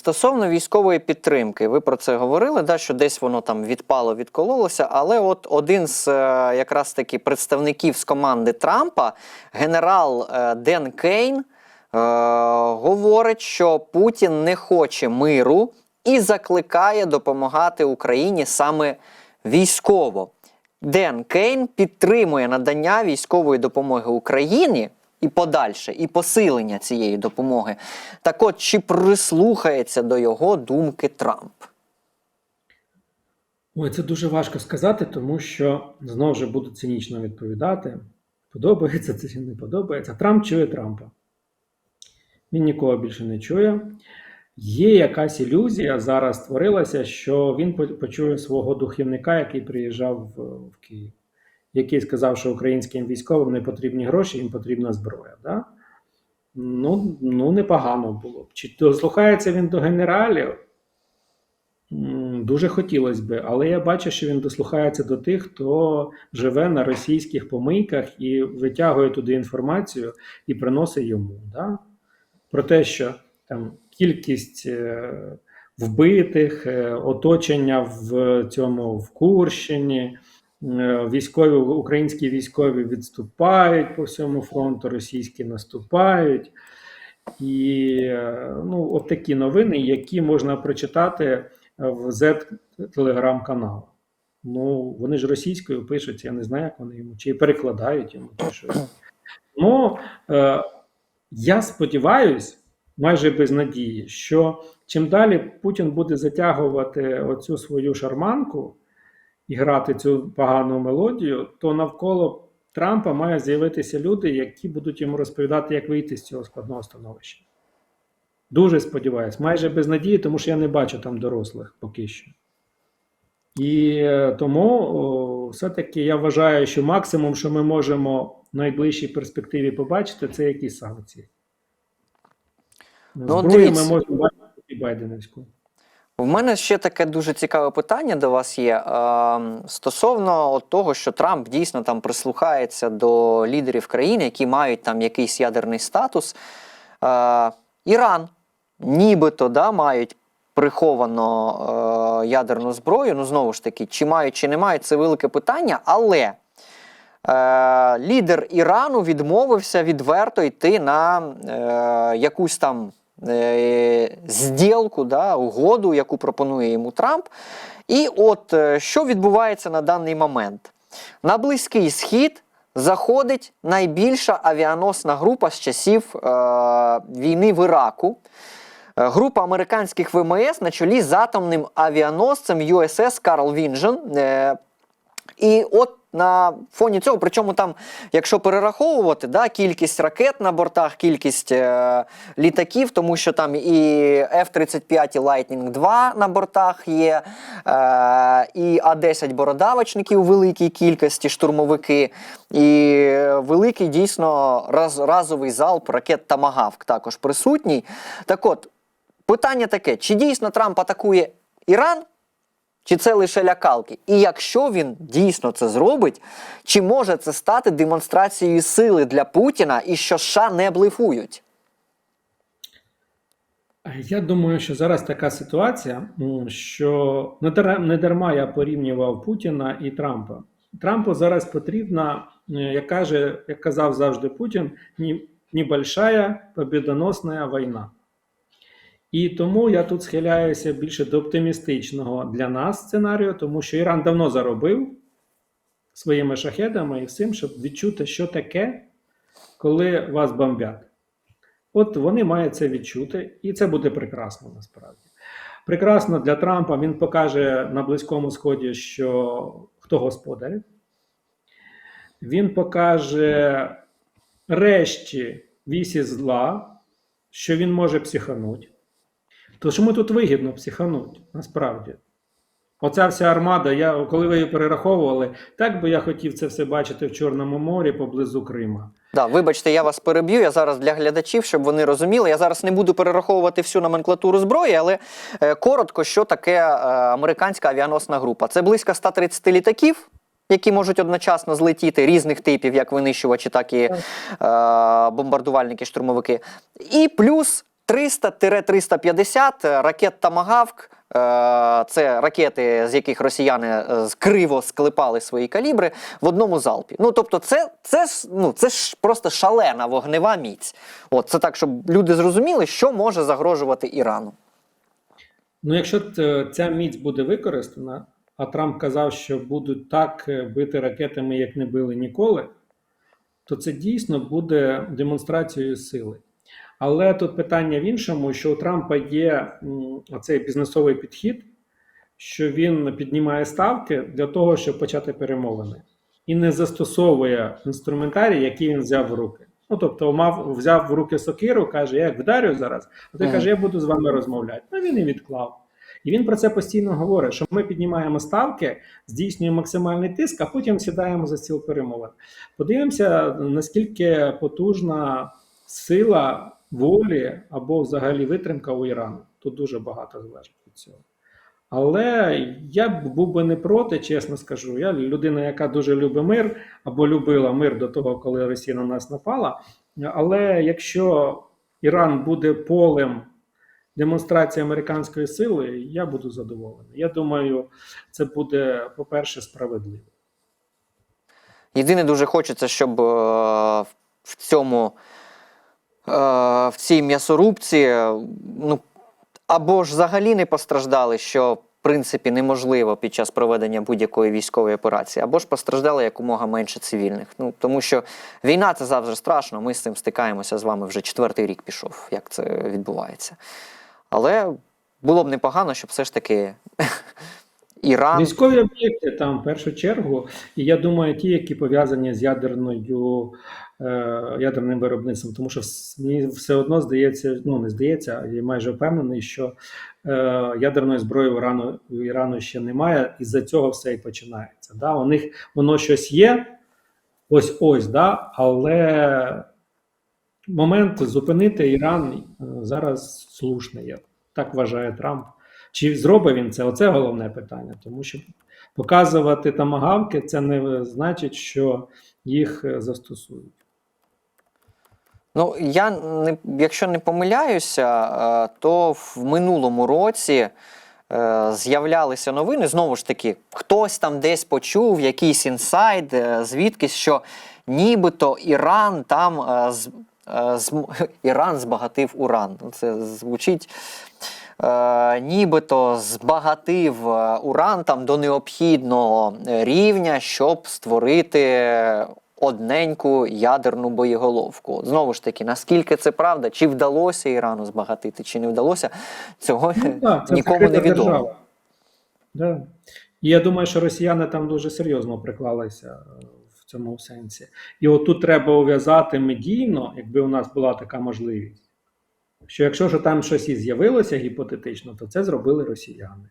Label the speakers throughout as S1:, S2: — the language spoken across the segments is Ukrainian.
S1: стосовно військової підтримки, ви про це говорили, да, що десь воно там відпало, відкололося. Але от один з е, якраз таки представників з команди Трампа, генерал е, Ден Кейн, е, говорить, що Путін не хоче миру і закликає допомагати Україні саме військово. Ден Кейн підтримує надання військової допомоги Україні і подальше, і посилення цієї допомоги. Так от, чи прислухається до його думки Трамп?
S2: Ой, це дуже важко сказати, тому що знову ж буду цинічно відповідати. Подобається це чи не подобається. Трамп чує Трампа. Він нікого більше не чує. Є якась ілюзія зараз створилася, що він почує свого духівника, який приїжджав в, Київ, який сказав, що українським військовим не потрібні гроші, їм потрібна зброя. Да? Ну, ну, непогано було б. Чи дослухається він до генералів? Дуже хотілося би, але я бачу, що він дослухається до тих, хто живе на російських помийках і витягує туди інформацію і приносить йому. Да? Про те, що там кількість е, вбитих, е, оточення в цьому в Курщині, військові, українські військові відступають по всьому фронту, російські наступають. І е, ну, от такі новини, які можна прочитати в Z телеграм-каналах. Ну, вони ж російською пишуть, я не знаю, як вони йому, чи перекладають йому, чи що. Ну, е, я сподіваюся, майже без надії, що чим далі Путін буде затягувати оцю свою шарманку і грати цю погану мелодію, то навколо Трампа має з'явитися люди, які будуть йому розповідати, як вийти з цього складного становища. Дуже сподіваюся, майже без надії, тому що я не бачу там дорослих поки що. І е, тому все-таки я вважаю, що максимум, що ми можемо в найближчій перспективі побачити, це якісь санкції.
S1: Ну,
S2: Зброю ми можемо бачити і Байденівську.
S1: В мене ще таке дуже цікаве питання до вас є. Стосовно того, що Трамп дійсно там прислухається до лідерів країн, які мають там якийсь ядерний статус. Іран, нібито да, мають приховано ядерну зброю. Ну, знову ж таки, чи мають, чи не мають, це велике питання, але. Е, лідер Ірану відмовився відверто йти на е, якусь там зділку, да, угоду, яку пропонує йому Трамп. І от е, що відбувається на даний момент? На Близький Схід заходить найбільша авіаносна група з часів е, війни в Іраку. Е, Група американських ВМС на чолі з атомним авіаносцем USS Карл Вінжен. Е, і от на фоні цього, причому там, якщо перераховувати, да, кількість ракет на бортах, кількість е, літаків, тому що там і F-35 і Lightning 2 на бортах є, е, і А-10 бородавочників у великій кількості, штурмовики, і великий дійсно раз, разовий залп ракет Тамагавк також присутній. Так от, питання таке: чи дійсно Трамп атакує Іран? Чи це лише лякалки? І якщо він дійсно це зробить, чи може це стати демонстрацією сили для Путіна і що США не блефують?
S2: Я думаю, що зараз така ситуація, що не дарма я порівнював Путіна і Трампа. Трампу зараз потрібна, як каже, як казав завжди Путін, небольшая побідоносна війна. І тому я тут схиляюся більше до оптимістичного для нас сценарію, тому що Іран давно заробив своїми шахедами і всім, щоб відчути, що таке, коли вас бомбять. От вони мають це відчути, і це буде прекрасно насправді. Прекрасно для Трампа він покаже на Близькому Сході, що хто господар. Він покаже решті вісі зла, що він може психанути. То чому тут вигідно психануть, насправді? Оця вся армада, я, коли ви її перераховували, так би я хотів це все бачити в Чорному морі поблизу Крима.
S1: Да, вибачте, я вас переб'ю. Я зараз для глядачів, щоб вони розуміли. Я зараз не буду перераховувати всю номенклатуру зброї, але е, коротко, що таке е, американська авіаносна група. Це близько 130 літаків. Які можуть одночасно злетіти різних типів, як винищувачі, так і е, бомбардувальники, штурмовики. І плюс 300-350 ракет Тамагавк. е, Це ракети, з яких росіяни е, криво склепали свої калібри в одному залпі. Ну тобто, це, це, ну, це ж просто шалена вогнева міць. От це так, щоб люди зрозуміли, що може загрожувати Ірану.
S2: Ну, якщо ця міць буде використана, а Трамп казав, що будуть так е, бити ракетами, як не били ніколи, то це дійсно буде демонстрацією сили. Але тут питання в іншому, що у Трампа є м, оцей бізнесовий підхід, що він піднімає ставки для того, щоб почати перемовини, і не застосовує інструментарій, який він взяв в руки. Ну, тобто, мав взяв в руки сокиру, каже: Я як вдарю зараз, а той
S1: Мгм.
S2: каже, я буду з вами розмовляти. Ну він і відклав. І він про це постійно говорить: що ми піднімаємо ставки, здійснюємо максимальний тиск, а потім сідаємо за стіл перемовин. Подивимося, наскільки потужна сила волі або взагалі витримка у Ірану. Тут дуже багато залежить від цього. Але я був би не проти, чесно скажу. Я людина, яка дуже любить мир або любила мир до того, коли Росія на нас напала. Але якщо Іран буде полем демонстрації американської сили, я буду задоволений. Я думаю, це буде, по-перше, справедливо.
S1: Єдине дуже хочеться, щоб е, в цьому в цій м'ясорубці е, ну, або ж взагалі не постраждали, що в принципі неможливо під час проведення будь-якої військової операції, або ж постраждали якомога менше цивільних. Ну тому що війна це завжди страшно. Ми з цим стикаємося з вами вже четвертий рік пішов, як це відбувається. Але було б непогано, щоб все ж таки Іран.
S2: Військові об'єкти там в першу чергу, і я думаю, ті, які пов'язані з ядерною е, ядерним виробництвом, тому що мені все одно здається, ну не здається, я майже впевнений, що е, ядерної зброї в Ірану, в Ірану ще немає, і за цього все і починається. Да? У них воно щось є, ось ось, да? але момент зупинити Іран е, зараз слушний, я так вважає Трамп. Чи зробить він це? Оце головне питання, тому що показувати тамагавки це не значить, що їх е, застосують.
S1: Ну, я не, якщо не помиляюся, е, то в минулому році е, з'являлися новини. Знову ж таки, хтось там десь почув якийсь інсайд, звідкись, що нібито Іран там з, е, Іран збагатив уран. Це звучить. Е, нібито збагатив е, уран там до необхідного рівня, щоб створити одненьку ядерну боєголовку. Знову ж таки, наскільки це правда, чи вдалося Ірану збагатити, чи не вдалося, цього
S2: Ну, так, це
S1: нікому не відомо.
S2: Да. І я думаю, що росіяни там дуже серйозно приклалися е, в цьому сенсі. І отут треба ув'язати медійно, якби у нас була така можливість. Що якщо ж там щось і з'явилося гіпотетично, то це зробили росіяни.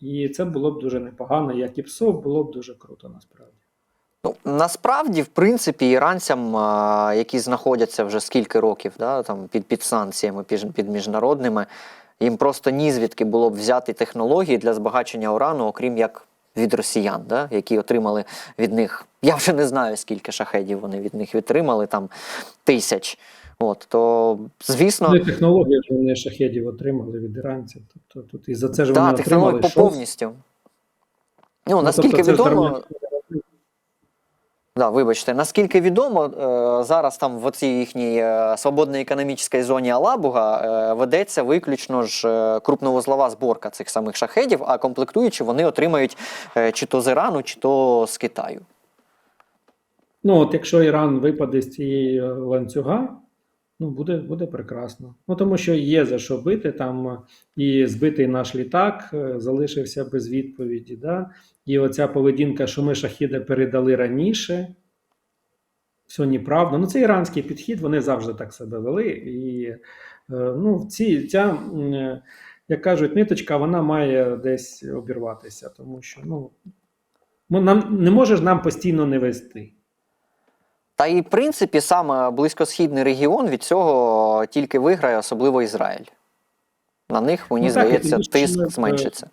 S2: І це було б дуже непогано, як і ПСО, було б дуже круто насправді.
S1: Ну, насправді, в принципі, іранцям, які знаходяться вже скільки років да, там, під, під санкціями, під, під міжнародними, їм просто ні звідки було б взяти технології для збагачення урану, окрім як від росіян, да, які отримали від них. Я вже не знаю, скільки шахедів вони від них відтримали, там тисяч. От, то, звісно,
S2: Ну, технології ж вони шахедів отримали від іранців. Тобто тут і за це ж
S1: да,
S2: вони отримали
S1: по повністю. Ну,
S2: Ну,
S1: наскільки
S2: тобто
S1: відомо, Да, вибачте, наскільки відомо, е, зараз там в оцій їхній е, свободній економічній зоні Алабуга е, ведеться виключно ж крупновузлова зборка цих самих шахедів, а комплектуючи вони отримають чи то з Ірану, чи то з Китаю.
S2: Ну, от якщо Іран випаде з цієї ланцюга, ну буде, буде прекрасно. Ну тому що є за що бити. Там е, і збитий наш літак е, залишився без відповіді. Да? І оця поведінка, що ми шахіди передали раніше. Все неправда. Ну, це іранський підхід, вони завжди так себе вели. І е, ну, ці, ця, як кажуть, ниточка, вона має десь обірватися, тому що ну, нам, не можеш нам постійно не вести.
S1: Та і в принципі саме близькосхідний регіон від цього тільки виграє, особливо Ізраїль. На них, мені
S2: Ну, так,
S1: здається, тиск
S2: е,
S1: зменшиться.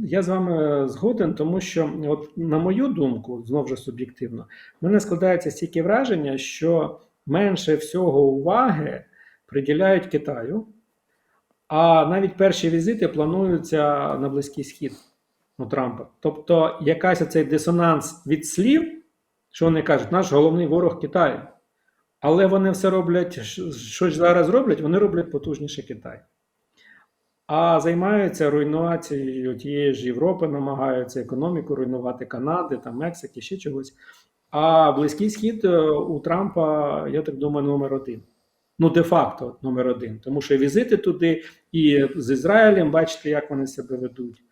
S2: Я з вами згоден, тому що, от, на мою думку, знову ж суб'єктивно, в мене складається стільки враження, що менше всього уваги приділяють Китаю, а навіть перші візити плануються на Близький Схід у Трампа. Тобто, якась оцей дисонанс від слів, що вони кажуть, наш головний ворог Китай. Але вони все роблять, що ж зараз роблять, вони роблять потужніше Китай. А займаються руйнацією тієї ж Європи, намагаються економіку руйнувати Канади, там, Мексики, ще чогось. А Близький Схід е, у Трампа, я так думаю, номер один. Ну, де-факто номер один. Тому що візити туди і з Ізраїлем, бачите, як вони себе ведуть.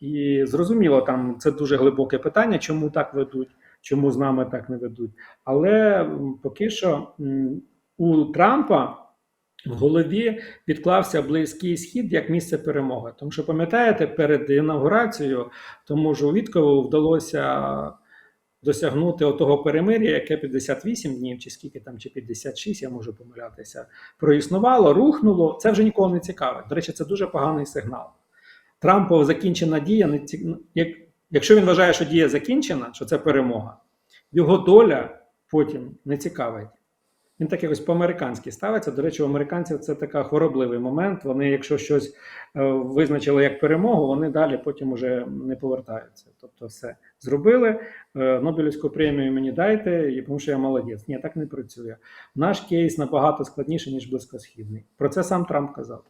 S2: І зрозуміло, там це дуже глибоке питання, чому так ведуть, чому з нами так не ведуть. Але поки що у Трампа в голові відклався Близький Схід як місце перемоги. Тому що пам'ятаєте, перед інаугурацією тому ж у Віткову вдалося досягнути отого перемир'я, яке 58 днів, чи скільки там, чи 56, я можу помилятися, проіснувало, рухнуло. Це вже нікого не цікавить. До речі, це дуже поганий сигнал. Трампова закінчена дія не ці... як... Якщо він вважає, що дія закінчена, що це перемога, його доля потім не цікавить. Він так якось по-американськи ставиться. До речі, у американців це така хворобливий момент. Вони, якщо щось е, визначили як перемогу, вони далі потім уже не повертаються. Тобто, все зробили. е, Нобелівську премію мені дайте, і тому що я молодець. Ні, так не працює. Наш кейс набагато складніший, ніж близькосхідний. Про це сам Трамп казав.